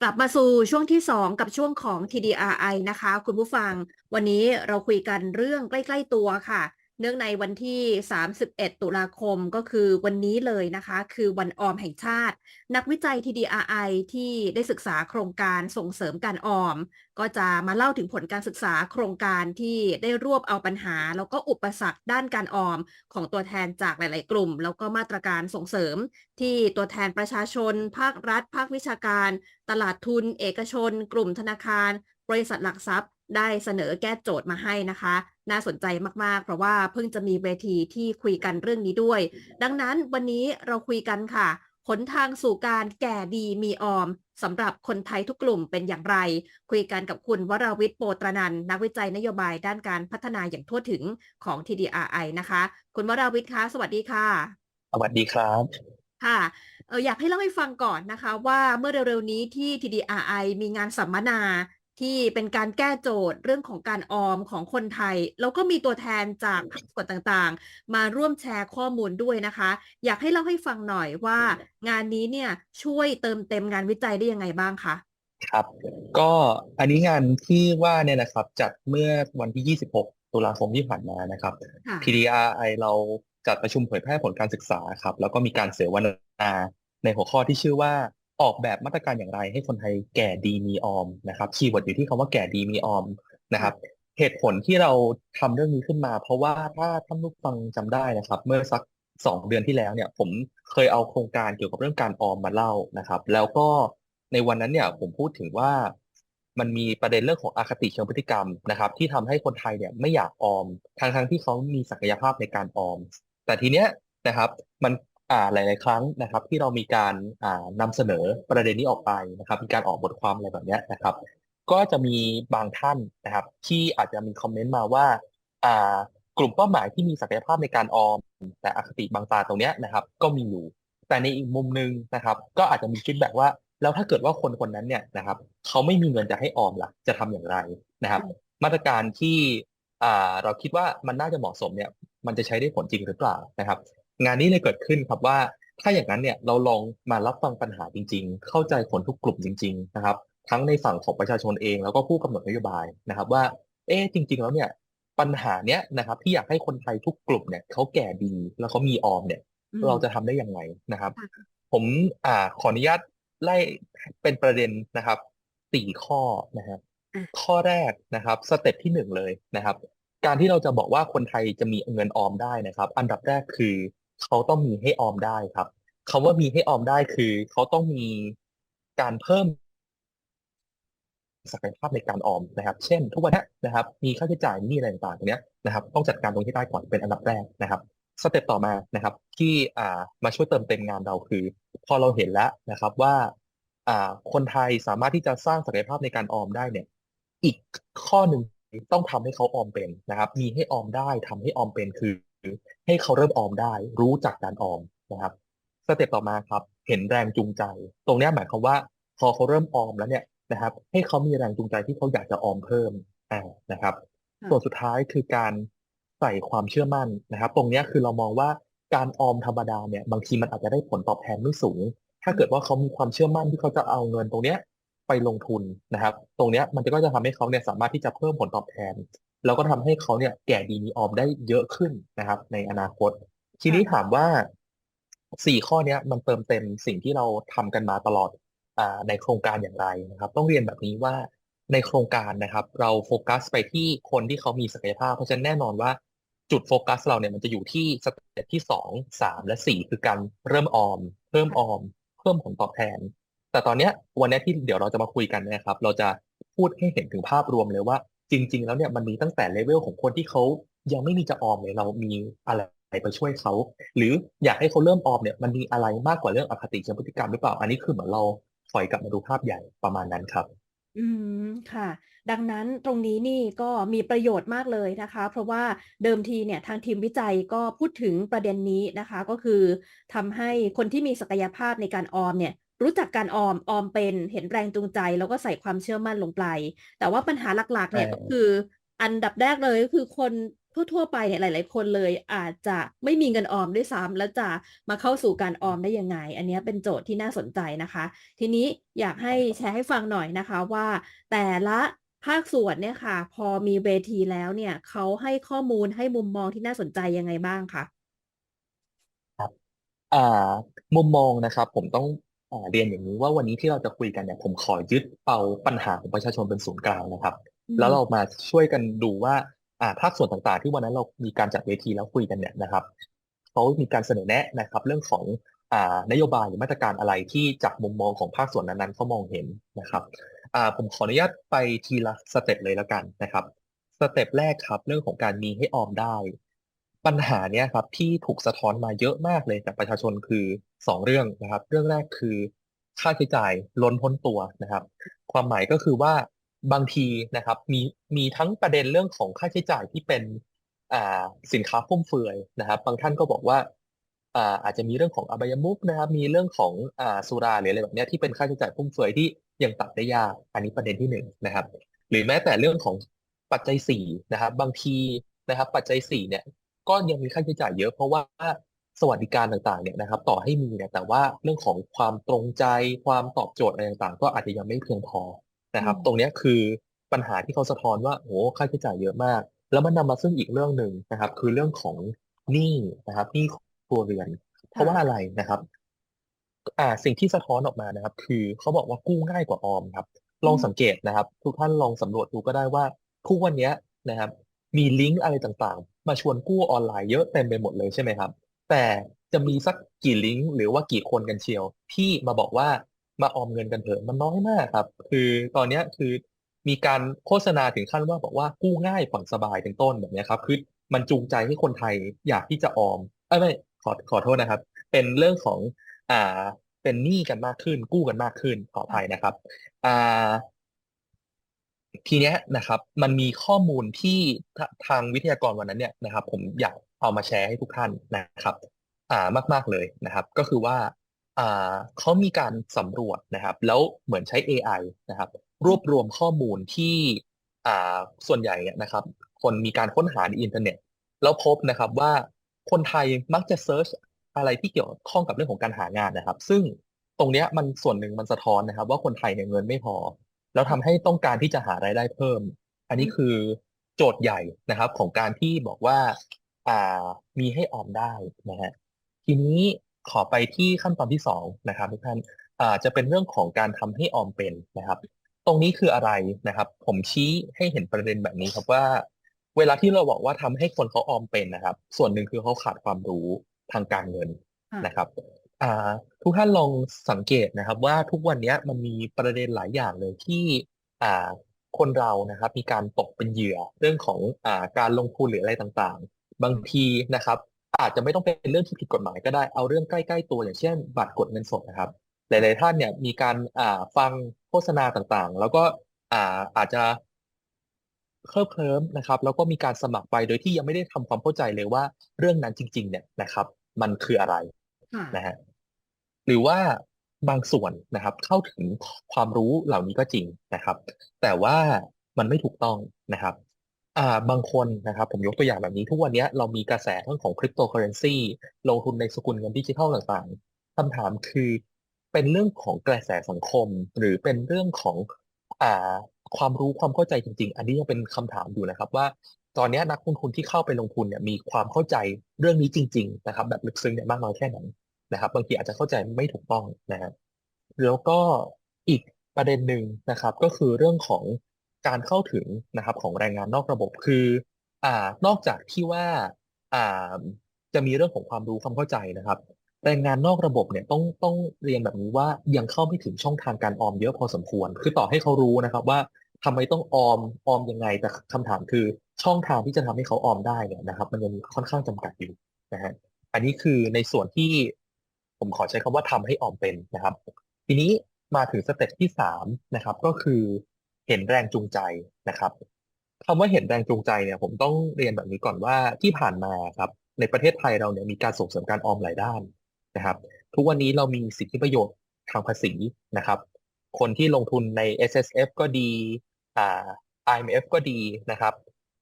กลับมาสู่ช่วงที่ 2 กับช่วงของ TDRI นะคะ คุณผู้ฟังวันนี้เราคุยกันเรื่องใกล้ ๆ ตัวค่ะ เนื่องในวันที่ 31 ตุลาคมก็คือวันนี้เลยนะคะ คือวันออมแห่งชาติ นักวิจัย TDRI ที่ได้ศึกษาโครงการส่งเสริมการออม ก็จะมาเล่าถึงผลการศึกษาโครงการที่ได้รวบเอาปัญหา แล้วก็อุปสรรคด้านการออมของตัวแทนจากหลาย ๆ กลุ่ม แล้วก็มาตรการส่งเสริม ที่ตัวแทนประชาชน ภาครัฐ ภาควิชาการ ตลาดทุน เอกชน กลุ่มธนาคาร บริษัทหลักทรัพย์ ได้เสนอแก้โจทย์มาให้นะคะ น่าสนใจมากๆ เพราะว่าเพิ่งจะมีเวทีที่คุยกันเรื่องนี้ด้วย ดังนั้นวันนี้เราคุยกันค่ะหนทางสู่การแก่ดีมีออมสำหรับคนไทยทุกกลุ่มเป็นอย่างไร คุยกันกับคุณวราวิทย์โปตรนันท์นักวิจัยนโยบายด้านการพัฒนาอย่างทั่วถึงของ TDRI นะคะ คุณวราวิทย์คะสวัสดีค่ะ สวัสดีครับค่ะเอออยากให้เล่าให้ฟังก่อนนะคะว่าเมื่อเร็วๆนี้ที่ TDRI มีงานสัมมนา ที่เป็นการแก้โจทย์เรื่องของการออมของคนไทย แล้วก็มีตัวแทนจากภาคส่วนต่างๆ มาร่วมแชร์ข้อมูลด้วยนะคะ อยากให้เล่าให้ฟังหน่อยว่างานนี้เนี่ยช่วยเติมเต็มงานวิจัยได้ยังไงบ้างคะครับ ก็อันนี้งานที่ว่าเนี่ยนะครับจัดเมื่อวันที่ 26 ตุลาคมที่ผ่านมานะครับค่ะ TDRI เราจัดประชุมเผยแพร่ผลการศึกษาครับ แล้วก็มีการเสวนาในหัวข้อที่ชื่อว่า ออกแบบมาตรการอย่างไร ให้คนไทยแก่ดีมีออมนะครับคีย์เวิร์ดอยู่ที่คำว่าแก่ดีมีออมนะครับ เหตุผลที่เราทำเรื่องนี้ขึ้นมา เพราะว่าถ้าท่านผู้ฟังจำได้นะครับ เมื่อสักสองเดือนที่แล้วเนี่ย ผมเคยเอาโครงการเกี่ยวกับเรื่องการออมมาเล่านะครับ แล้วก็ในวันนั้นเนี่ยผมพูดถึงว่ามันมีประเด็นเรื่องของอคติเชิงพฤติกรรมนะครับ ที่ทำให้คนไทยเนี่ยไม่อยากออมทั้งทั้งที่เขามีศักยภาพในการออม แต่ทีเนี้ยนะครับ มันอ่า หลาย ๆ ครั้งนะครับ ที่เรามีการอ่านำเสนอประเด็นนี้ออกไปนะครับ มีการออกบทความอะไรแบบนี้นะครับ ก็จะมีบางท่านนะครับ ที่อาจจะมีคอมเมนต์มาว่าากลุ่มเป้าหมายที่มีศักยภาพในการออม แต่อคติบางตาตรงนี้นะครับ ก็มีอยู่ แต่ในอีกมุมหนึงนะครับ ก็อาจจะมีฟีดแบ็กว่าแล้วถ้าเกิดว่าคนคนนั้นเนี่ยนะครับเขาไม่มีเงินจะให้ออมล่ะ จะทำอย่างไรนะครับ มาตรการที่เราคิดว่ามันน่าจะเหมาะสมเนี่ย มันจะใช้ได้ผลจริงหรือเปล่านะครับ งานนี้เลยเกิดขึ้นครับว่า ถ้าอย่างนั้นเนี่ยเราลองมารับฟังปัญหาจริง ๆ เข้าใจคนทุกกลุ่มจริง ๆ นะครับ ทั้งในฝั่งของประชาชนเอง แล้วก็ผู้กำหนดนโยบายนะครับ ว่า เอ๊ะจริง ๆ แล้วเนี่ยปัญหาเนี้ยนะครับ ที่อยากให้คนไทยทุกกลุ่มเนี่ยเขาแก่ดีแล้วเขามีออมเนี่ยอืมเราจะทำได้ยังไงนะครับค่ะผมอ่าขออนุญาตไล่เป็นประเด็นนะครับสี่ข้อนะครับอะข้อแรกนะครับสเต็ปที่หนึ่งเลยนะครับ การที่เราจะบอกว่าคนไทยจะมีเงินออมได้นะครับ อันดับแรกคือ เขาต้องมีให้ออมได้ครับคำว่ามีให้ออมได้คือ เขาต้องมีการเพิ่มศักยภาพในการออมนะครับ เช่น ทุกวันนี้นะครับ มีค่าใช้จ่ายนี่อะไรต่างๆตรงเนี้ยนะครับ ต้องจัดการตรงที่ได้ก่อนเป็นอันดับแรกนะครับสเต็ปต่อมานะครับ ที่อ่ามาช่วยเติมเต็มงานเราคือ พอเราเห็นแล้วนะครับว่าอ่าคนไทยสามารถที่จะสร้างศักยภาพในการออมได้เนี่ย อีกข้อหนึ่งต้องทำให้เขาออมเป็นนะครับ มีให้ออมได้ทำให้ออมเป็นคือ ให้เขาเริ่มออมได้ รู้จักการออมนะครับสเต็ปต่อมาครับ เห็นแรงจูงใจ ตรงเนี้ยหมายความว่าพอเขาเริ่มออมแล้วเนี่ยนะครับ ให้เขามีแรงจูงใจที่เขาอยากจะออมเพิ่มอ่านะครับค่ะส่วนสุดท้ายคือการใส่ความเชื่อมั่นนะครับ ตรงเนี้ยคือเรามองว่าการออมธรรมดาเนี่ยบางทีมันอาจจะได้ผลตอบแทนไม่สูง ถ้าเกิดว่าเขามีความเชื่อมั่นที่เขาจะเอาเงินตรงเนี้ยไปลงทุนนะครับ ตรงเนี้ยมันก็จะทำให้เขาเนี่ยสามารถที่จะเพิ่มผลตอบแทน แล้วก็ทำให้เขาเนี่ยแก่ดีมีออมได้เยอะขึ้นนะครับ ในอนาคต ทีนี้ถามว่าสี่ข้อเนี้ยมันเติมเต็มสิ่งที่เราทำกันมาตลอดอ่าในโครงการอย่างไรนะครับ ต้องเรียนแบบนี้ว่าในโครงการนะครับ เราโฟกัสไปที่คนที่เขามีศักยภาพ เพราะฉะนั้นแน่นอนว่าจุดโฟกัสเราเนี่ยมันจะอยู่ที่สเต็ปที่สองสามและสี่คือการเริ่มออม เพิ่มออม เพิ่มผลตอบแทน แต่ตอนเนี้ยวันนี้ที่เดี๋ยวเราจะมาคุยกันนะครับ เราจะพูดให้เห็นถึงภาพรวมเลยว่า จริง ๆ แล้วเนี่ยมันมีตั้งแต่เลเวลของคนที่เขายังไม่มีจะออมเลยเรามีอะไรไปช่วยเขาหรืออยากให้เขาเริ่มออมเนี่ยมันมีอะไรมากกว่าเรื่องอคติเชิงพฤติกรรมหรือเปล่า อันนี้คือเหมือนเราถอยกลับมาดูภาพใหญ่ประมาณนั้นครับ อืมค่ะ ดังนั้นตรงนี้นี่ก็มีประโยชน์มากเลยนะคะ เพราะว่าเดิมทีเนี่ยทางทีมวิจัยก็พูดถึงประเด็นนี้นะคะ ก็คือทำให้คนที่มีศักยภาพในการออมเนี่ย รู้จักการออมออมเป็นเห็นแรงจูงใจ แล้วก็ใส่ความเชื่อมั่นลงไป แต่ว่าปัญหาหลักๆ เนี่ยใช่ก็คือ อันดับแรกเลยก็คือคนทั่วๆไปเนี่ยหลาย ๆ คนเลยอาจจะไม่มีเงินออมด้วยซ้ำแล้วจะมาเข้าสู่การออมได้ยังไง อันเนี้ยเป็นโจทย์ที่น่าสนใจนะคะ ทีนี้อยากให้แชร์ให้ฟังหน่อยนะคะว่า แต่ละภาคส่วนเนี่ยค่ะ พอมีเวทีแล้วเนี่ยเขาให้ข้อมูลให้มุมมองที่น่าสนใจยังไงบ้างคะ?ครับอ่ามุมมองนะครับ ผมต้องอ่า เรียนอย่างนี้ว่าวันนี้ที่เราจะคุยกันเนี่ยผมขอยึดเอาปัญหาของประชาชนเป็นศูนย์กลางนะครับอืแล้วเรามมาช่วยกันดูว่าอ่าภาคส่วนต่างๆ ที่วันนั้นเรามีการจัดเวทีแล้วคุยกันเนี่ยนะครับเขามีการเสนอแนะนะครับ เรื่องของอ่านโยบายหรือมาตรการอะไรที่จากมุมมองของภาคส่วนนั้นๆเขามองเห็นนะครับอ่าผมขออนุญาตไปทีละสเต็ปเลยแล้วกันนะครับสเต็ปแรกครับ เรื่องของการมีให้ออมได้ ปัญหาเนี้ยครับที่ถูกสะท้อนมาเยอะมากเลยจากประชาชนคือ2เรื่องนะครับ เรื่องแรกคือค่าใช้จ่ายล้นพ้นตัวนะครับ ความหมายก็คือว่าบางทีนะครับ มีมีทั้งประเด็นเรื่องของค่าใช้จ่ายที่เป็นอ่าสินค้าฟุ่มเฟือยนะครับ บางท่านก็บอกว่าอ่าอาจจะมีเรื่องของอบายมุขนะครับ มีเรื่องของอ่าสุราหรืออะไรแบบเนี้ยที่เป็นค่าใช้จ่ายฟุ่มเฟือยที่ยังตัดได้ยากอันนี้ประเด็นที่1นะครับ หรือแม้แต่เรื่องของปัจจัย4นะครับ บางทีนะครับ ปัจจัย4เนี่ย ก็ยังมีค่าใช้จ่ายเยอะ เพราะว่าสวัสดิการต่างๆเนี่ยนะครับ ต่อให้มีเนี่ยแต่ว่าเรื่องของความตรงใจความตอบโจทย์อะไรต่างๆ ก็อาจจะยังไม่เพียงพอนะอืครับ ตรงมเนี้ยคือปัญหาที่เขาสะท้อนว่าโอ้โฮค่าใช้จ่ายเยอะมาก แล้วมันนำมาซึ่งอีกเรื่องหนึ่งนะครับ คือเรื่องของหนี้นะครับหนี้ครัวเรือน เพคราะ่ว่าะอะไรนะครับอ่าสิ่งที่สะท้อนออกมานะครับ คือเขาบอกว่ากู้ง่ายกว่าออมครับอลืองสัมงเกตนะครับ ทุกท่านลองสำรวจดูก็ได้ว่าทุกวันเนี้ยนะครับ มีลิงก์อะไรต่างๆมาชวนกู้ออนไลน์เยอะเต็มไปหมดเลยใช่ไหมครับ แต่จะมีสักกี่ลิงก์หรือว่ากี่คนกันเชียว ที่มาบอกว่า"มาออมเงินกันเถอะ"มันน้อยมากครับ คือตอนนี้คือมีการโฆษณาถึงขั้นว่าบอกว่ากู้ง่ายผ่อนสบายเป็นต้นแบบนี้ครับคือมันจูงใจให้คนไทยอยากที่จะออมเอ๊ยไม่ขอขอโทษนะครับ เป็นเรื่องของอ่าเป็นหนี้กันมากขึ้น กู้กันมากขึ้นขออภัยนะครับอ่า ทีเนี้ยนะครับ มันมีข้อมูลที่ททางวิทยากรวันนั้นเนี่ยนะครับ ผมอยากเอามาแชร์ให้ทุกท่านนะครับ อ่ามาก ๆเลยนะครับ ก็คือว่าอ่าเขามีการสำรวจนะครับ แล้วเหมือนใช้เอไอนะครับ รวบรวมข้อมูลที่อ่าส่วนใหญ่นะครับ คนมีการค้นหาในอินเทอร์เน็ต แล้วพบนะครับว่าคนไทยมักจะเซิร์ชอะไรที่เกี่ยวข้องกับเรื่องของการหางานนะครับ ซึ่งตรงเนี้ยมันส่วนหนึ่งมันสะท้อนนะครับ ว่าคนไทยเนี่ยเงินไม่พอ แล้วคท่ะำให้ต้องการที่จะหารายได้เพิ่ม อันอนี้ืมคือโจทย์ใหญ่นะครับ ของการที่บอกว่าอ่ามีให้ออมได้นะครับทีนี้ขอไปที่ขั้นตอนที่2นะครับทุกท่านอ่าจะเป็นเรื่องของการทำให้ออมเป็นนะครับ ตรงนี้คืออะไรนะครับ ผมชี้ให้เห็นประเด็นแบบนี้ครับว่า เวลาที่เราบอกว่าทำให้คนเขาออมเป็นนะครับ ส่วนหนึ่งคือเขาขาดความรู้ทางการเงินค่นะะครับ อ่าทุกท่านลองสังเกตนะครับ ว่าทุกวันเนี้ยมันมีประเด็นหลายอย่างเลยที่อ่าคนเรานะครับ มีการตกเป็นเหยื่อเรื่องของอ่าการลงทุนหรืออะไรต่างๆ บางทีนะครับ อาจจะไม่ต้องเป็นเรื่องที่ผิดกฎหมายก็ได้เอาเรื่องใกล้ ๆ ตัวอย่างเช่น บัตรกดเงินสดนะครับ หลายๆท่านเนี่ยมีการอ่าฟังโฆษณาต่างๆ แล้วก็อ่าอาจจะเคลิบเคลิ้มนะครับ แล้วก็มีการสมัครไปโดยที่ยังไม่ได้ทำความเข้าใจเลยว่าเรื่องนั้นจริง ๆ เนี่ยนะครับ มันคืออะไรค่นะะครับ หรือว่าบางส่วนนะครับ เข้าถึงความรู้เหล่านี้ก็จริงนะครับ แต่ว่ามันไม่ถูกต้องนะครับอ่าบางคนนะครับ ผมยกตัวอย่างแบบนี้ทุกวันนี้เรามีกระแสเรื่องของ Cryptocurrency ลงทุนในสกุลเงินดิจิทัลต่างๆคำถามคือเป็นเรื่องของกระแสสังคม หรือเป็นเรื่องของอ่าความรู้ความเข้าใจจริง ๆ อันนี้ยังเป็นคำถามอยู่นะครับว่าตอนนี้นักลงทุนที่เข้าไปลงทุนเนี่ยมีความเข้าใจเรื่องนี้จริง ๆ นะครับ แบบลึกซึ้งเนี่ยมากน้อยแค่ไหน นะครับบางทีอาจจะเข้าใจไม่ถูกต้องนะครับแล้วก็อีกประเด็นหนึ่งนะครับ ก็คือเรื่องของการเข้าถึงนะครับของแรงงานนอกระบบคืออ่านอกจากที่ว่าอ่าจะมีเรื่องของความรู้ความเข้าใจนะครับ แรงงานนอกระบบเนี่ยต้องต้องเรียนแบบนี้ว่ายังเข้าไม่ถึงช่องทางการออมเยอะพอสมควร คือต่อให้เขารู้นะครับว่าทำไมต้องออมออมยังไงแต่คคำถามคือช่องทางที่จะทำให้เขาออมได้เนี่ยนะครับ มันยังมีค่อนข้างจำกัดอยู่นะครับอันนี้คือในส่วนที่ ผมขอใช้คำว่าทำให้ออมเป็นนะครับ ทีนี้มาถึงสเต็ปที่3นะครับ ก็คือเห็นแรงจูงใจนะครับคำว่าเห็นแรงจูงใจเนี่ย ผมต้องเรียนแบบนี้ก่อนว่าที่ผ่านมาครับ ในประเทศไทยเราเนี่ยมีการส่งเสริมการออมหลายด้านนะครับ ทุกวันนี้เรามีสิทธิประโยชน์ทางภาษีนะครับ คนที่ลงทุนใน S-S-F ก็ดีอ่า IMF ก็ดีนะครับ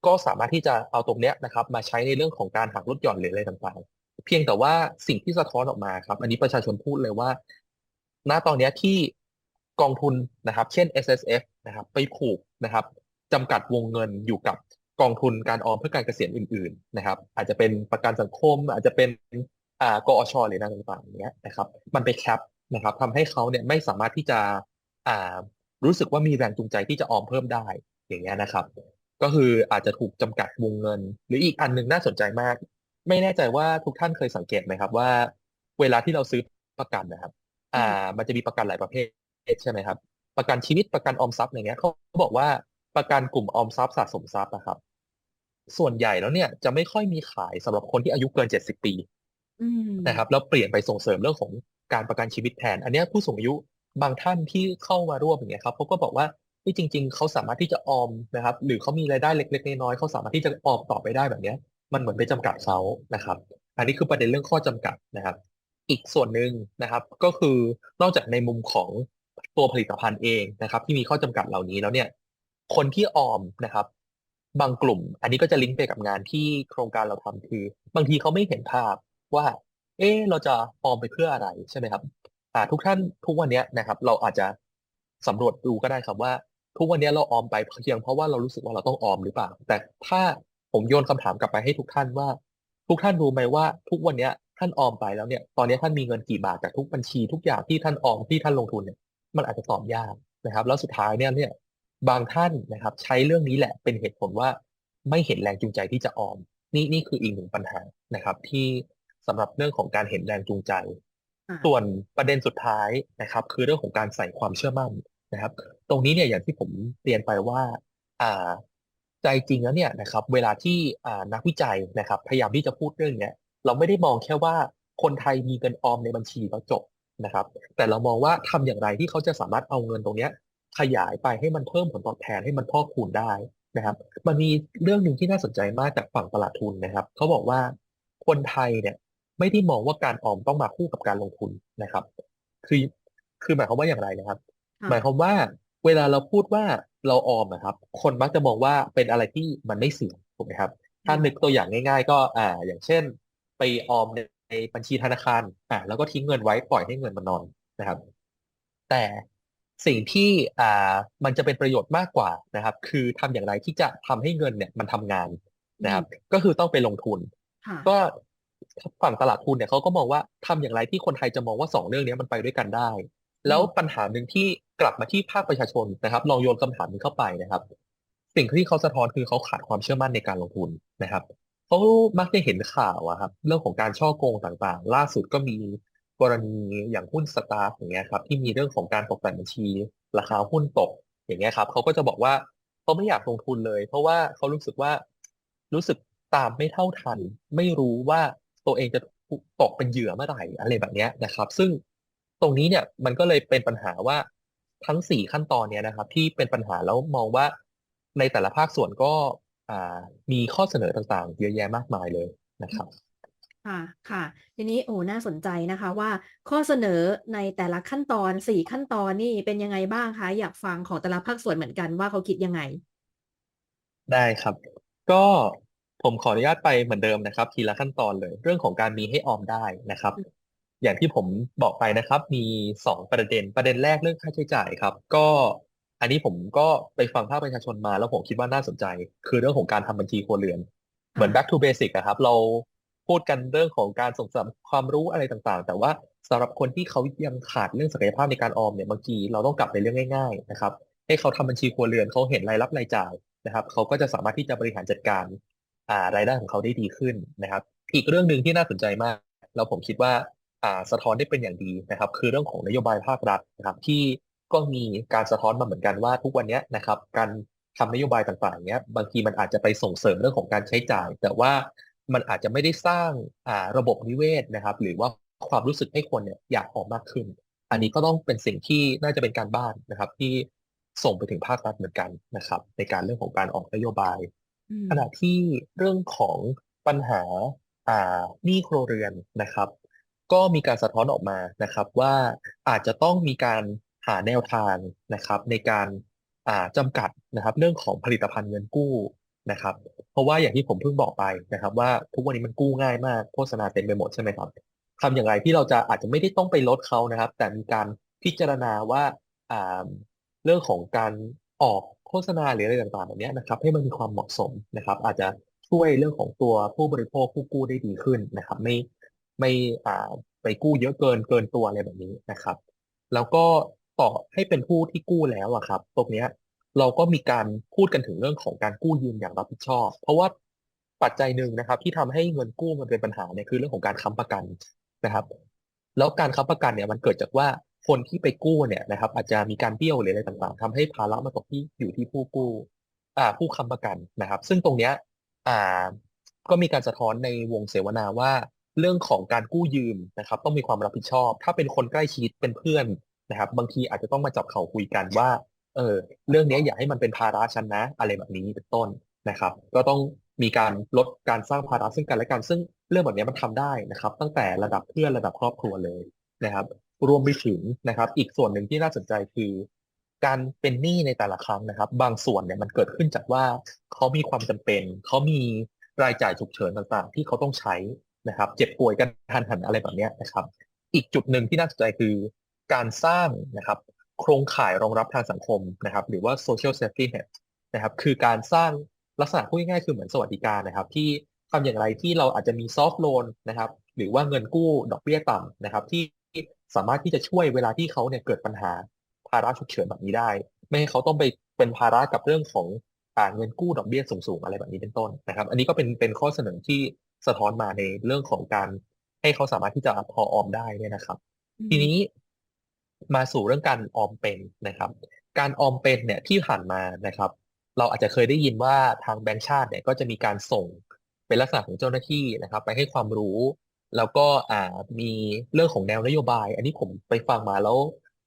ก็สามารถที่จะเอาตรงเนี้ยนะครับ มาใช้ในเรื่องของการหักลดหย่อนหรืออะไรต่างๆ เพียงแต่ว่าสิ่งที่สะท้อนออกมาครับ อันนี้ประชาชนพูดเลยว่า ณตอนนี้ที่กองทุนนะครับ เช่น S S F นะครับ ไปผูกนะครับจำกัดวงเงินอยู่กับกองทุนการออมเพื่อการเกษียณอื่น ๆ นะครับ อาจจะเป็นประกันสังคม อาจจะเป็นอ่ากอชหรืออะไรต่างๆอย่างเงี้ยนะครับ มันไปแคปนะครับทำให้เขาเนี่ยไม่สามารถที่จะอ่ารู้สึกว่ามีแรงจูงใจที่จะออมเพิ่มได้อย่างเงี้ยนะครับ ก็คืออาจจะถูกจำกัดวงเงิน หรืออีกอันหนึ่งน่าสนใจมาก ไม่แน่ใจว่าทุกท่านเคยสังเกตไหมครับ ว่า เวลาที่เราซื้อประกันนะครับ อ่า มันจะมีประกันหลายประเภทใช่ไหมครับ ประกันชีวิตประกันออมทรัพย์อะไรเงี้ยเขาบอกว่าประกันกลุ่มออมทรัพย์สะสมทรัพย์นะครับ ส่วนใหญ่แล้วเนี่ยจะไม่ค่อยมีขายสำหรับคนที่อายุเกินเจ็ดสิบปีอืมนะครับแล้วเปลี่ยนไปส่งเสริมเรื่องของการประกันชีวิตแทน อันเนี้ยผู้สูงอายุบางท่านที่เข้ามาร่วมอย่างเงี้ยครับเขาก็บอกว่าที่จริง ๆ เขาสามารถที่จะออมนะครับ หรือเขามีรายได้เล็ก ๆ น้อยๆเขาสามารถที่จะออมต่อไปได้แบบเนี้ย มันเหมือนไปจำกัดเขานะครับ อันนี้คือประเด็นเรื่องข้อจำกัดนะครับ อีกส่วนหนึ่งนะครับ ก็คือนอกจากในมุมของตัวผลิตภัณฑ์เองนะครับ ที่มีข้อจำกัดเหล่านี้แล้วเนี่ยคนที่ออมนะครับ บางกลุ่ม อันนี้ก็จะลิงก์ไปกับงานที่โครงการเราทำคือ บางทีเขาไม่เห็นภาพว่า เอ๊ะเราจะออมไปเพื่ออะไรใช่ไหมครับอ่าทุกท่านทุกวันเนี้ยนะครับ เราอาจจะสำรวจดูก็ได้ครับว่า ทุกวันเนี้ยเราออมไปเพียงเพราะว่าเรารู้สึกว่าเราต้องออมหรือเปล่า แต่ถ้า ผมโยนคำถามกลับไปให้ทุกท่านว่า ทุกท่านรู้ไหมว่า ทุกวันเนี้ยท่านออมไปแล้วเนี่ย ตอนนี้ท่านมีเงินกี่บาทจากทุกบัญชีทุกอย่างที่ท่านออมที่ท่านลงทุนเนี่ยมันอาจจะตอบยากนะครับ แล้วสุดท้ายเนี่ยเนี่ยบางท่านนะครับ ใช้เรื่องนี้แหละเป็นเหตุผลว่าไม่เห็นแรงจูงใจที่จะออม นี่นี่คืออีกหนึ่งปัญหานะครับ ที่สำหรับเรื่องของการเห็นแรงจูงใจค่ะส่วนประเด็นสุดท้ายนะครับ คือเรื่องของการใส่ความเชื่อมั่นนะครับ ตรงนี้เนี่ยอย่างที่ผมเรียนไปว่าอ่า ใจจริงแล้วเนี่ยนะครับเวลาที่อ่านักวิจัยนะครับพยายามที่จะพูดเรื่องเนี้ยเราไม่ได้มองแค่ว่าคนไทยมีเงินออมในบัญชีแล้วจบนะครับ แต่เรามองว่าทำอย่างไรที่เขาจะสามารถเอาเงินตรงเนี้ยขยายไปให้มันเพิ่มผลตอบแทนให้มันพอกคูณได้นะครับ มันมีเรื่องหนึ่งที่น่าสนใจมากจากฝั่งตลาดทุนนะครับเขาบอกว่าคนไทยเนี่ยไม่ได้มองว่าการออมต้องมาคู่กับการลงทุนนะครับ คือคือหมายความว่าอย่างไรนะครับค่ะหมายความว่าเวลาเราพูดว่า เราออมนะครับ คนมักจะมองว่าเป็นอะไรที่มันไม่เสี่ยงถูกไหมครับ ถ้านึกตัวอย่างง่าย ๆ ก็อ่าอย่างเช่น ไปออมในในบัญชีธนาคารอ่าแล้วก็ทิ้งเงินไว้ปล่อยให้เงินมันนอนนะครับ แต่สิ่งที่อ่ามันจะเป็นประโยชน์มากกว่านะครับ คือทำอย่างไรที่จะทำให้เงินเนี่ยมันทำงานนะครับ ก็คือต้องไปลงทุนค่ะก็ฝั่งตลาดทุนเนี่ยเขาก็มองว่าทำอย่างไรที่คนไทยจะมองว่าสองเรื่องนี้มันไปด้วยกันได้ แล้วปัญหาหนึ่งที่ กลับมาที่ภาคประชาชนนะครับลองโยนคำถามนี้เข้าไปนะครับ สิ่งที่เขาสะท้อนคือเขาขาดความเชื่อมั่นในการลงทุนนะครับเขามักจะเห็นข่าวอะครับเรื่องของการช่อโกงต่างๆ ล่าสุดก็มีกรณีอย่างหุ้นสตาร์อย่างเงี้ยครับที่มีเรื่องของการตกแต่งบัญชี ราคาหุ้นตก อย่างเงี้ยครับเขาก็จะบอกว่าเขาไม่อยากลงทุนเลย เพราะว่าเขารู้สึกว่ารู้สึกตามไม่เท่าทัน ไม่รู้ว่าตัวเองจะตกเป็นเหยื่อเมื่อไหร่อะไรแบบเนี้ยนะครับ ซึ่งตรงนี้เนี่ยมันก็เลยเป็นปัญหาว่า ทั้งสี่ขั้นตอนเนี้ยนะครับ ที่เป็นปัญหาแล้วมองว่าในแต่ละภาคส่วนก็อ่ามีข้อเสนอต่างๆ เยอะแยะมากมายเลยนะครับค่ะค่ะ ทีนี้โอ้น่าสนใจนะคะว่าข้อเสนอในแต่ละขั้นตอนสี่ขั้นตอนนี่เป็นยังไงบ้างคะอยากฟังของแต่ละภาคส่วนเหมือนกันว่าเขาคิดยังไง ได้ครับ ก็ผมขออนุญาตไปเหมือนเดิมนะครับ ทีละขั้นตอนเลย เรื่องของการมีให้ออมได้นะครับ อย่างที่ผมบอกไปนะครับ มีสองประเด็นประเด็นแรกเรื่องค่าใช้จ่ายครับ ก็อันนี้ผมก็ไปฟังภาคประชาชนมาแล้วผมคิดว่าน่าสนใจ คือเรื่องของการทำบัญชีครัวเรือน เหมือน back to basic อะครับ เราพูดกันเรื่องของการส่งเสริมความรู้อะไรต่างๆ แต่ว่าสำหรับคนที่เขายังขาดเรื่องศักยภาพในการออมเนี่ยบางทีเราต้องกลับไปเรื่องง่าย ๆ นะครับ ให้เขาทำบัญชีครัวเรือนเขาเห็นรายรับรายจ่ายนะครับเขาก็จะสามารถที่จะบริหารจัดการอ่ารายได้ของเขาได้ดีขึ้นนะครับ อีกเรื่องหนึ่งที่น่าสนใจมากแล้วผมคิดว่า สะท้อนได้เป็นอย่างดีนะครับ คือเรื่องของนโยบายภาครัฐนะครับ ที่ก็มีการสะท้อนมาเหมือนกันว่าทุกวันเนี้ยนะครับ การทำนโยบายต่างๆเนี้ยบางทีมันอาจจะไปส่งเสริมเรื่องของการใช้จ่าย แต่ว่ามันอาจจะไม่ได้สร้างอ่าระบบนิเวศนะครับ หรือว่าความรู้สึกให้คนเนี่ยอยากออกมากขึ้น อันนี้ก็ต้องเป็นสิ่งที่น่าจะเป็นการบ้านนะครับ ที่ส่งไปถึงภาครัฐเหมือนกันนะครับ ในการเรื่องของการออกนโยบายอืมขณะที่เรื่องของปัญหาอ่าหนี้ครัวเรือนนะครับ ก็มีการสะท้อนออกมานะครับ ว่าอาจจะต้องมีการหาแนวทางนะครับ ในการาจำกัดนะครับ เรื่องของผลิตภัณฑ์เงินกู้นะครับ เพราะว่าอย่างที่ผมเพิ่งบอกไปนะครับ ว่าทุกวันนี้มันกู้ง่ายมากโฆษณาเต็มไปหมดใช่ไหมครับทำอย่างไรที่เราจะอาจจะไม่ได้ต้องไปลดเขานะครับ แต่มีการพิจารณาว่าาเรื่องของการออกโฆษณาหรืออะไรต่างๆแบบนี้นะครับ ให้มันมีความเหมาะสมนะครับ อาจจะช่วยเรื่องของตัวผู้บริโภคผู้กู้ได้ดีขึ้นนะครับ ไม่ ไม่อ่าไปกู้เยอะเกินเกินตัวอะไรแบบนี้นะครับ แล้วก็ต่อให้เป็นผู้ที่กู้แล้วอะครับ ตรงเนี้ยเราก็มีการพูดกันถึงเรื่องของการกู้ยืมอย่างรับผิดชอบ เพราะว่าปัจจัยหนึ่งนะครับ ที่ทำให้เงินกู้มันเป็นปัญหาเนี่ยคือเรื่องของการค้ำประกันนะครับ แล้วการค้ำประกันเนี่ยมันเกิดจากว่าคนที่ไปกู้เนี่ยนะครับ อาจจะมีการเบี้ยวหรืออะไรต่างๆทำให้ภาระมาตกที่อยู่ที่ผู้กู้อ่าผู้ค้ำประกันนะครับ ซึ่งตรงเนี้ยอ่าก็มีการสะท้อนในวงเสวนาว่า เรื่องของการกู้ยืมนะครับ ต้องมีความรับผิดชอบ ถ้าเป็นคนใกล้ชิดเป็นเพื่อนนะครับ บางทีอาจจะต้องมาจับเข่าคุยกันว่า เออ เรื่องนี้อย่าให้มันเป็นภาระฉันนะ อะไรแบบนี้เป็นต้นนะครับ ก็ต้องมีการลดการสร้างภาระซึ่งกันและกันซึ่งเรื่องแบบนี้มันทำได้นะครับ ตั้งแต่ระดับเพื่อนระดับครอบครัวเลยนะครับ รวมไปถึงนะครับ อีกส่วนหนึ่งที่น่าสนใจคือ การเป็นหนี้ในแต่ละครั้งนะครับ บางส่วนเนี่ยมันเกิดขึ้นจากว่าเขามีความจำเป็นเขามีรายจ่ายฉุกเฉินต่างๆ ที่เขาต้องใช้ นะครับ เจ็บป่วยกันทันหันอะไรแบบนี้นะครับ อีกจุดหนึ่งที่น่าสนใจคือการสร้างนะครับ โครงข่ายรองรับทางสังคมนะครับ หรือว่า social safety net นะครับ คือการสร้างลักษณะพูดง่ายๆคือเหมือนสวัสดิการนะครับ ที่ทำอย่างไรที่เราอาจจะมี soft loan นะครับ หรือว่าเงินกู้ดอกเบี้ยต่ำนะครับ ที่สามารถที่จะช่วยเวลาที่เขาเนี่ยเกิดปัญหาภาระฉุกเฉินแบบนี้ได้ ไม่ให้เขาต้องไปเป็นภาระกับเรื่องของอเงินกู้ดอกเบี้ยสูงๆอะไรแบบนี้เป็นต้นนะครับ อันนี้ก็เป็นเป็นข้อเสนอที่ สะท้อนมาในเรื่องของการให้เขาสามารถที่จะพอออมได้เนี่ยนะครับ ทีนี้มาสู่เรื่องการออมเป็นนะครับ การออมเป็นเนี่ยที่ผ่านมานะครับ เราอาจจะเคยได้ยินว่าทางแบงก์ชาติเนี่ยก็จะมีการส่งเป็นลักษณะของเจ้าหน้าที่นะครับ ไปให้ความรู้ แล้วก็อ่ามีเรื่องของแนวนโยบาย อันนี้ผมไปฟังมาแล้ว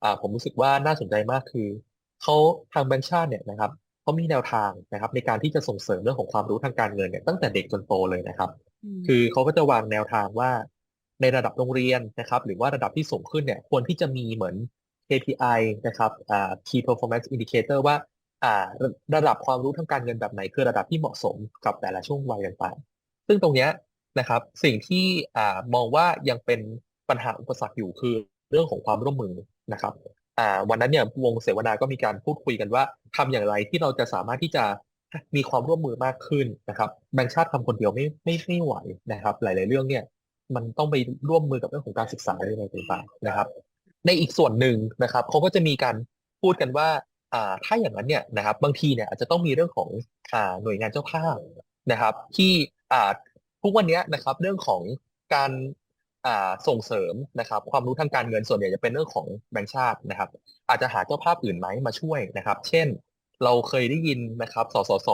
อ่าผมรู้สึกว่าน่าสนใจมากคือเขาทางแบงก์ชาติเนี่ยนะครับเขามีแนวทางนะครับ ในการที่จะส่งเสริมเรื่องของความรู้ทางการเงินเนี่ยตั้งแต่เด็กจนโตเลยนะครับม คือเขาก็จะวางแนวทางว่าในระดับโรงเรียนนะครับ หรือว่าระดับที่สูงขึ้นเนี่ยควรที่จะมีเหมือน KPI นะครับอ่า Key Performance Indicator ว่าอ่าระดับความรู้ทางการเงินแบบไหน คือระดับที่เหมาะสมกับแต่ละช่วงวัยต่างๆ ซึ่งตรงเนี้ยนะครับสิ่งที่อ่ามองว่ายังเป็นปัญหาอุปสรรคอยู่คือเรื่องของความร่วมมือนะครับอ่าวันนั้นเนี่ยวงเสวนาก็มีการพูดคุยกันว่าทำอย่างไรที่เราจะสามารถที่จะ มีความร่วมมือมากขึ้นนะครับแบงก์ชาติทำคนเดียวไม่ไม่ไม่ไหวนะครับ หลาย ๆ เรื่องเนี่ยมันต้องไปร่วมมือกับเรื่องของการศึกษาอะไรต่างๆนะครับ ในอีกส่วนหนึ่งนะครับเขาก็จะมีการพูดกันว่าอ่าถ้าอย่างนั้นเนี่ยนะครับ บางทีเนี่ยอาจจะต้องมีเรื่องของอ่าหน่วยงานเจ้าภาพนะครับ ที่อ่าทุกวันนี้นะครับ เรื่องของการอ่าส่งเสริมนะครับ ความรู้ทางการเงินส่วนใหญ่จะเป็นเรื่องของแบงก์ชาตินะครับ อาจจะหาเจ้าภาพอื่นไหมมาช่วยนะครับ เช่น เราเคยได้ยินนะครับ สสส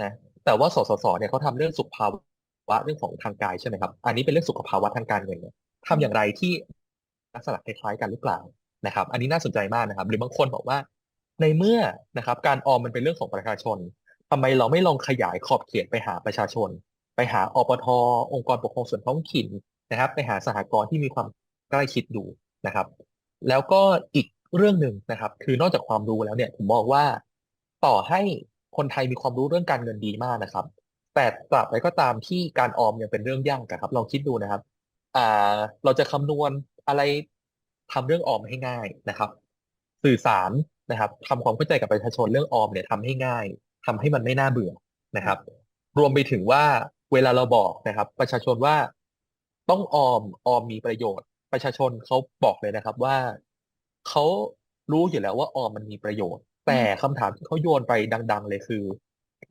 นะ แต่ว่า สสส เนี่ยเขาทำเรื่องสุขภาวะเรื่องของทางกายใช่ไหมครับ อันนี้เป็นเรื่องสุขภาวะทางการเงินเนี่ยทำอย่างไรที่ลักษณะคล้ายๆกันหรือเปล่านะครับ อันนี้น่าสนใจมากนะครับ หรือบางคนบอกว่า ในเมื่อนะครับ การออมมันเป็นเรื่องของประชาชนทำไมเราไม่ลองขยายขอบเขตไปหาประชาชน ไปหาอปท องค์กรปกครองส่วนท้องถิ่นนะครับ ไปหาสหกรณ์ที่มีความใกล้ชิดดูนะครับ แล้วก็อีกเรื่องหนึ่งนะครับ คือนอกจากความรู้แล้วเนี่ย ผมมองว่า ต่อให้คนไทยมีความรู้เรื่องการเงินดีมากนะครับ แต่ตราบใดก็ตามที่การออมยังเป็นเรื่องยากครับลองคิดดูนะครับอ่าเราจะคำนวณอะไรทำเรื่องออมให้ง่ายนะครับ สื่อสารนะครับทำความเข้าใจกับประชาชนเรื่องออมเนี่ยทำให้ง่ายทำให้มันไม่น่าเบื่อนะครับ รวมไปถึงว่าเวลาเราบอกนะครับ ประชาชนว่าต้องออมออมมีประโยชน์ ประชาชนเขาบอกเลยนะครับว่าเขารู้อยู่แล้วว่าออมมันมีประโยชน์ แต่คำถามที่เขาโยนไปดัง ๆ เลยคือ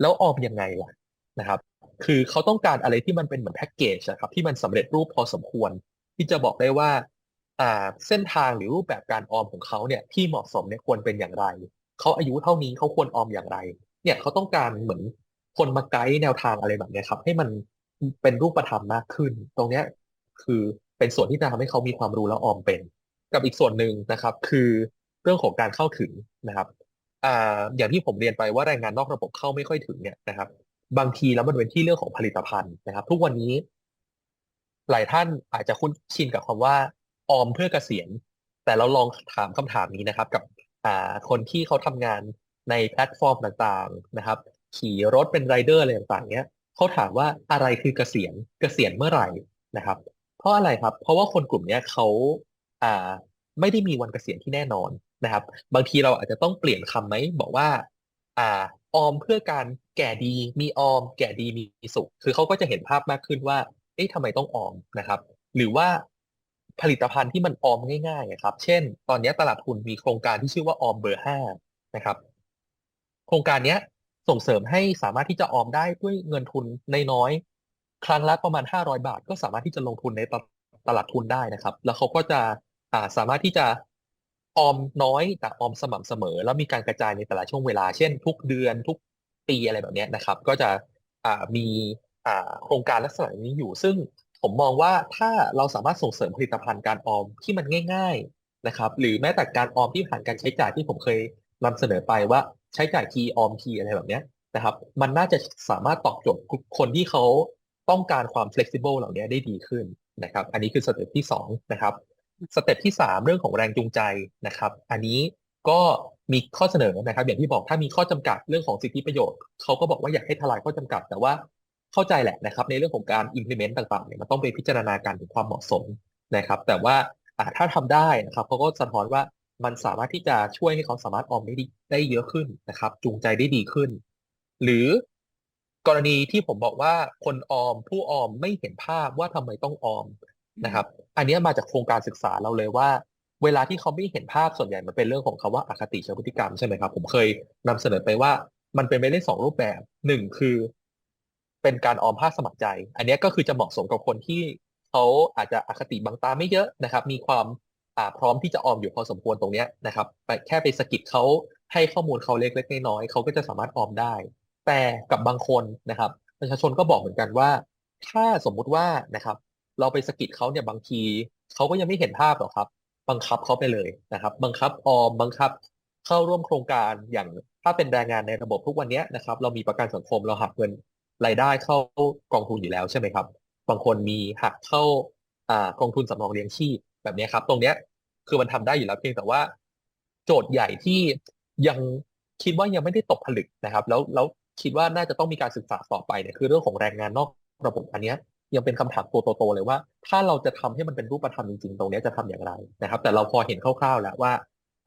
แล้วออมยังไงล่ะนะครับ คือเขาต้องการอะไรที่มันเป็นเหมือนแพ็กเกจอะครับ ที่มันสำเร็จรูปพอสมควร ที่จะบอกได้ว่าอ่าเส้นทางหรือรูปแบบการออมของเขาเนี่ยที่เหมาะสมเนี่ยควรเป็นอย่างไรเขาอายุเท่านี้เขาควรออมอย่างไร เนี่ยเขาต้องการเหมือนคนมาไกด์แนวทางอะไรแบบนี้ครับ ให้มันเป็นรูปธรรมมากขึ้น ตรงเนี้ยคือเป็นส่วนที่จะทำให้เขามีความรู้แล้วออมเป็น กับอีกส่วนหนึ่งนะครับ คือเรื่องของการเข้าถึงนะครับ อ่าอย่างที่ผมเรียนไปว่าแรงงานนอกระบบเข้าไม่ค่อยถึงเนี่ยนะครับ บางทีแล้วมันเป็นที่เรื่องของผลิตภัณฑ์นะครับ ทุกวันนี้ หลายท่านอาจจะคุ้นชินกับคำว่าออมเพื่อเกษียณ แต่เราลองถามคำถามนี้นะครับ กับอ่าคนที่เขาทำงานในแพลตฟอร์มต่างๆนะครับ ขี่รถเป็นไรเดอร์อะไรต่างๆเนี้ยเขาถามว่าอะไรคือเกษียณเกษียณเมื่อไหร่นะครับ เพราะอะไรครับ เพราะว่าคนกลุ่มเนี้ยเขาอ่าไม่ได้มีวันเกษียณที่แน่นอน นะครับ บางทีเราอาจจะต้องเปลี่ยนคำไหมบอกว่า อ่า ออมเพื่อการแก่ดีมีออม แก่ดีมีสุข คือเขาก็จะเห็นภาพมากขึ้นว่า เอ๊ะทำไมต้องออมนะครับ หรือว่าผลิตภัณฑ์ที่มันออมง่ายๆอะครับ เช่น ตอนนี้ตลาดทุนมีโครงการที่ชื่อว่าออมเบอร์ห้านะครับ โครงการนี้ส่งเสริมให้สามารถที่จะออมได้ด้วยเงินทุนนน้อยๆครั้งละประมาณ 500 บาท ก็สามารถที่จะลงทุนในตลาดทุนได้นะครับ แล้วเขาก็จะาสามารถที่จะ ออมน้อยแต่ออมสม่ำเสมอ แล้วมีการกระจายในแต่ละช่วงเวลา เช่น ทุกเดือนทุกปีอะไรแบบนี้นะครับ ก็จะมีโครงการลักษณะนี้อยู่ ซึ่งผมมองว่าถ้าเราสามารถส่งเสริมผลิตภัณฑ์การออมที่มันง่าย ๆนะครับ หรือแม้แต่การออมที่ผ่านการใช้จ่ายที่ผมเคยนำเสนอไปว่าใช้จ่ายทีออมทีอะไรแบบนี้นะครับ มันน่าจะสามารถตอบโจทย์คนที่เขาต้องการความ flexible เหล่านี้ได้ดีขึ้นนะครับ อันนี้คือสเต็ปที่สองนะครับ สเต็ปที่สามเรื่องของแรงจูงใจนะครับ อันนี้ก็มีข้อเสนอนะครับ อย่างที่บอกถ้ามีข้อจำกัดเรื่องของสิทธิประโยชน์เขาก็บอกว่าอยากให้ทลายข้อจำกัด แต่ว่าเข้าใจแหละนะครับ ในเรื่องของการ implement ต่างๆเนี่ยมันต้องไปพิจารณาการถึงความเหมาะสมนะครับ แต่ว่าอ่าถ้าทำได้นะครับเขาก็สะท้อนว่ามันสามารถที่จะช่วยให้เขาสามารถออมได้ดีได้เยอะขึ้นนะครับ จูงใจได้ดีขึ้น หรือกรณีที่ผมบอกว่าคนออมผู้ออมไม่เห็นภาพว่าทำไมต้องออม นะครับ อันนี้มาจากโครงการศึกษาเราเลยว่า เวลาที่เขาไม่เห็นภาพส่วนใหญ่มันเป็นเรื่องของคำว่าอคติเชิงพฤติกรรมใช่ไหมครับ ผมเคยนำเสนอไปว่ามันเป็นไปได้สองรูปแบบหนึ่งคือ เป็นการออมภาคสมัครใจ อันนี้ก็คือจะเหมาะสมกับคนที่เขาอาจจะอคติบางตาไม่เยอะนะครับ มีความพร้อมที่จะออมอยู่พอสมควรตรงนี้นะครับไปแค่ไปสกิดเขาให้ข้อมูลเขาเล็กๆน้อยๆเขาก็จะสามารถออมได้ แต่กับบางคนนะครับ ประชาชนก็บอกเหมือนกันว่า ถ้าสมมุติว่านะครับ เราไปสะกิดเขาเนี่ยบางทีเขาก็ยังไม่เห็นภาพหรอกครับ บังคับเขาไปเลยนะครับ บังคับออมบังคับเข้าร่วมโครงการอย่างถ้าเป็นแรงงานในระบบทุกวันนี้นะครับ เรามีประกันสังคมเราหักเงินรายได้เข้ากองทุนอยู่แล้วใช่ไหมครับ บางคนมีหักเข้าอ่ากองทุนสำรองเลี้ยงชีพแบบนี้ครับ ตรงเนี้ยคือมันทำได้อยู่แล้วเพียงแต่ว่า โจทย์ใหญ่ที่ยังคิดว่ายังไม่ได้ตกผลึกนะครับ แล้วแล้วคิดว่าน่าจะต้องมีการศึกษาต่อไปเนี่ยคือเรื่องของแรงงานนอกระบบอันเนี้ย ยังเป็นคำถามตัวโตๆเลยว่า ถ้าเราจะทำให้มันเป็นรูปธรรมจริงๆ ตรงนี้จะทำอย่างไรนะครับ แต่เราพอเห็นคร่าวๆแล้วว่า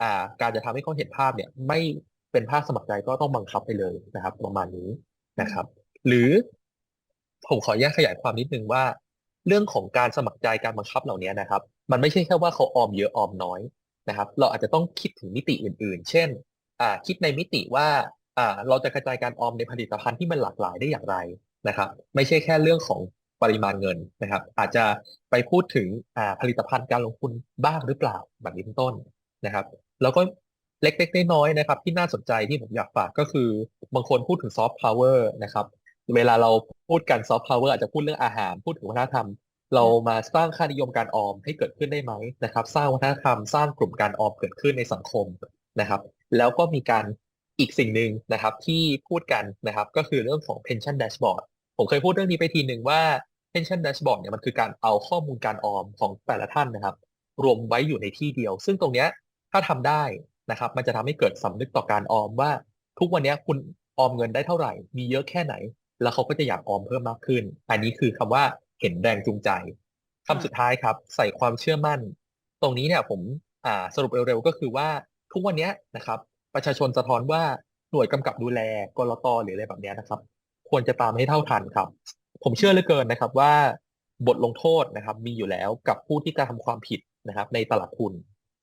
อ่า การจะทำให้เขาเห็นภาพเนี่ย ไม่เป็นภาคสมัครใจก็ต้องบังคับไปเลยนะครับ ประมาณนี้นะครับ หรือผมขอแยกขยายความนิดนึงว่า เรื่องของการสมัครใจการบังคับเหล่านี้นะครับ มันไม่ใช่แค่ว่าเขาออมเยอะออมน้อยนะครับ เราอาจจะต้องคิดถึงมิติอื่น ๆ เช่น อ่า คิดในมิติว่า อ่า เราจะกระจายการออมในผลิตภัณฑ์ที่มันหลากหลายได้อย่างไรนะครับ ไม่ใช่แค่เรื่องของ ปริมาณเงินนะครับ อาจจะไปพูดถึงผลิตภัณฑ์การลงทุนบ้างหรือเปล่าแบบนี้เป็นต้นนะครับ แล้วก็เล็กๆน้อยๆนะครับ ที่น่าสนใจที่ผมอยากฝากก็คือบางคนพูดถึงซอฟต์พาวเวอร์นะครับเวลาเราพูดกันซอฟต์พาวเวอร์อาจจะพูดเรื่องอาหารพูดถึงวัฒนธรรม เรามาสร้างค่านิยมการออมให้เกิดขึ้นได้ไหมนะครับ สร้างวัฒนธรรมสร้างกลุ่มการออมเกิดขึ้นในสังคมนะครับ แล้วก็มีการอีกสิ่งหนึ่งนะครับที่พูดกันนะครับก็คือเรื่องของ pension dashboard ผมเคยพูดเรื่องนี้ไปทีหนึ่งว่า pension dashboard เนี่ยมันคือการเอาข้อมูลการออมของแต่ละท่านนะครับ รวมไว้อยู่ในที่เดียว ซึ่งตรงเนี้ยถ้าทำได้นะครับ มันจะทำให้เกิดสำนึกต่อการออมว่า ทุกวันนี้คุณออมเงินได้เท่าไหร่ มีเยอะแค่ไหน แล้วเขาก็จะอยากออมเพิ่มมากขึ้น อันนี้คือคำว่าเห็นแรงจูงใจคำสุดท้ายครับ ใส่ความเชื่อมั่น ตรงนี้เนี่ยผมอ่าสรุปเร็วๆก็คือว่าทุกวันนี้นะครับ ประชาชนสะท้อนว่าหน่วยกำกับดูแลกรตหรืออะไรแบบนี้นะครับ ควรจะตามให้เท่าทันครับ ผมเชื่อเหลือเกินนะครับว่าบทลงโทษนะครับ มีอยู่แล้วกับผู้ที่กระทำความผิดนะครับ ในตลาดทุน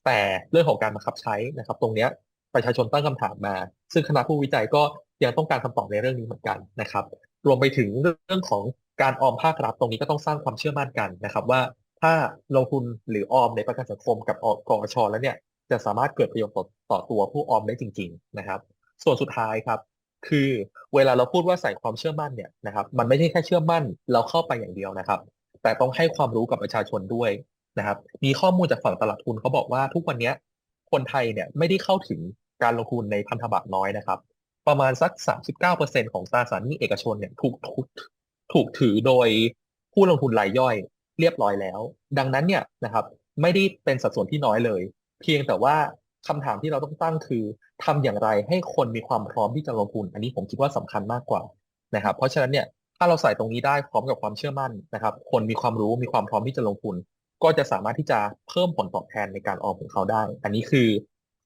แต่เรื่องของการบังคับใช้นะครับ ตรงเนี้ยประชาชนตั้งคำถามมา ซึ่งคณะผู้วิจัยก็ยังต้องการคำตอบในเรื่องนี้เหมือนกันนะครับ รวมไปถึงเรื่องของการออมภาครัฐตรงนี้ก็ต้องสร้างความเชื่อมั่นกันนะครับ ว่าถ้าลงทุนหรือออมในประกันสังคมกับกอชแล้วเนี่ยจะสามารถเกิดประโยชน์ต่อต่อตัวผู้ออมได้จริง ๆ นะครับ ส่วนสุดท้ายครับ คือเวลาเราพูดว่าใส่ความเชื่อมั่นเนี่ยนะครับ มันไม่ใช่แค่เชื่อมั่นเราเข้าไปอย่างเดียวนะครับ แต่ต้องให้ความรู้กับประชาชนด้วยนะครับ มีข้อมูลจากฝั่งตลาดทุนเขาบอกว่าทุกวันนี้คนไทยเนี่ยไม่ได้เข้าถึงการลงทุนในพันธบัตรน้อยนะครับ ประมาณสัก 39%ของตราสารหนี้เอกชนเนี่ยถูกถูกถูกถือโดยผู้ลงทุนรายย่อยเรียบร้อยแล้ว ดังนั้นเนี่ยนะครับ ไม่ได้เป็นสัดส่วนที่น้อยเลย เพียงแต่ว่า คำถามที่เราต้องตั้งคือทำอย่างไรให้คนมีความพร้อมที่จะลงทุน อันนี้ผมคิดว่าสำคัญมากกว่านะครับ เพราะฉะนั้นเนี่ยถ้าเราใส่ตรงนี้ได้พร้อมกับความเชื่อมั่นนะครับ คนมีความรู้มีความพร้อมที่จะลงทุน ก็จะสามารถที่จะเพิ่มผลตอบแทนในการออมของเขาได้ อันนี้คือ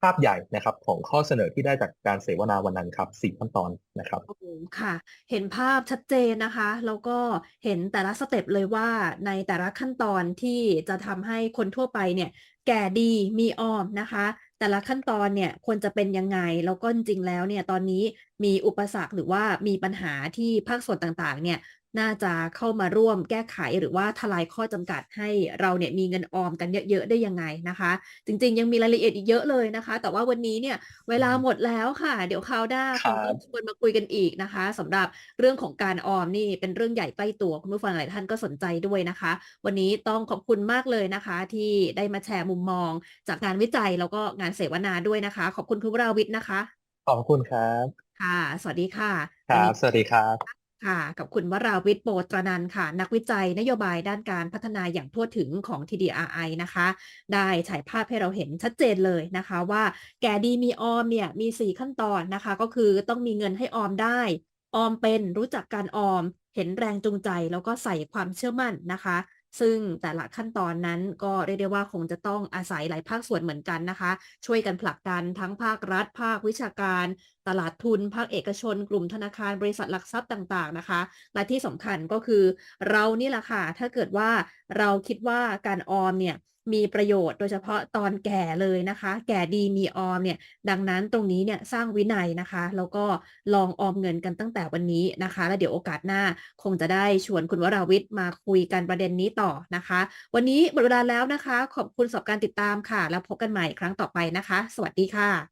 ภาพใหญ่นะครับของข้อเสนอที่ได้จากการเสวนาวันนั้นครับสี่ขั้นตอนนะครับโอ้โหค่ะ เห็นภาพชัดเจนนะคะ แล้วก็เห็นแต่ละสเต็ปเลยว่าในแต่ละขั้นตอนที่จะทำให้คนทั่วไปเนี่ย แก่ดีมีออมนะคะ แต่ละขั้นตอนเนี่ยควรจะเป็นยังไง แล้วก็จริงแล้วเนี่ยตอนนี้มีอุปสรรคหรือว่ามีปัญหาที่ภาคส่วนต่างๆ เนี่ย น่าจะเข้ามาร่วมแก้ไขหรือว่าทลายข้อจำกัดให้เราเนี่ยมีเงินออมกันเยอะๆได้ยังไงนะคะ จริงๆ ยังมีรายละเอียดอีกเยอะเลยนะคะ แต่ว่าวันนี้เนี่ยเวลาหมดแล้วค่ะ เดี๋ยวคราวหน้าคครังบต้องชวนมาคุยกันอีกนะคะสำหรับเรื่องของการออมนี่เป็นเรื่องใหญ่ใกล้ตัวคุณผู้ฟังหลายท่านก็สนใจด้วยนะคะ วันนี้ต้องขอบคุณมากเลยนะคะ ที่ได้มาแชร์มุมมอง จากงานวิจัยแล้วก็งานเสวนาด้วยนะคะ ขอบคุณคุณวราวิทย์นะคะ ขอบคุณครับค่ะ สวัสดีค่ะควันรับนี้สวัสดีครับ ค่ะกับคุณวราวิทย์โปตรนันค่ะ นักวิจัยนโยบายด้านการพัฒนาอย่างทั่วถึงของ TDRI นะคะ ได้ฉายภาพให้เราเห็นชัดเจนเลยนะคะว่าแก่ดีมีออมเนี่ยมี 4 ขั้นตอนนะคะ ก็คือต้องมีเงินให้ออมได้ ออมเป็นรู้จักการออม เห็นแรงจูงใจแล้วก็ใส่ความเชื่อมั่นนะคะ ซึ่งแต่ละขั้นตอนนั้นก็เรียกได้ว่าคงจะต้องอาศัยหลายภาคส่วนเหมือนกันนะคะ ช่วยกันผลักดันทั้งภาครัฐ ภาควิชาการ ตลาดทุน ภาคเอกชน กลุ่มธนาคารบริษัทหลักทรัพย์ต่างๆนะคะ และที่สำคัญก็คือเรานี่แหละค่ะถ้าเกิดว่าเราคิดว่าการออมเนี่ย มีประโยชน์โดยเฉพาะตอนแก่เลยนะคะ แก่ดีมีออมเนี่ยดังนั้นตรงนี้เนี่ยสร้างวินัยนะคะ แล้วก็ลองออมเงินกันตั้งแต่วันนี้นะคะ แล้วเดี๋ยวโอกาสหน้าคงจะได้ชวนคุณวราวิทย์มาคุยกันประเด็นนี้ต่อนะคะ วันนี้หมดเวลาแล้วนะคะ ขอบคุณสำหรับการติดตามค่ะ แล้วพบกันใหม่ครั้งต่อไปนะคะ สวัสดีค่ะ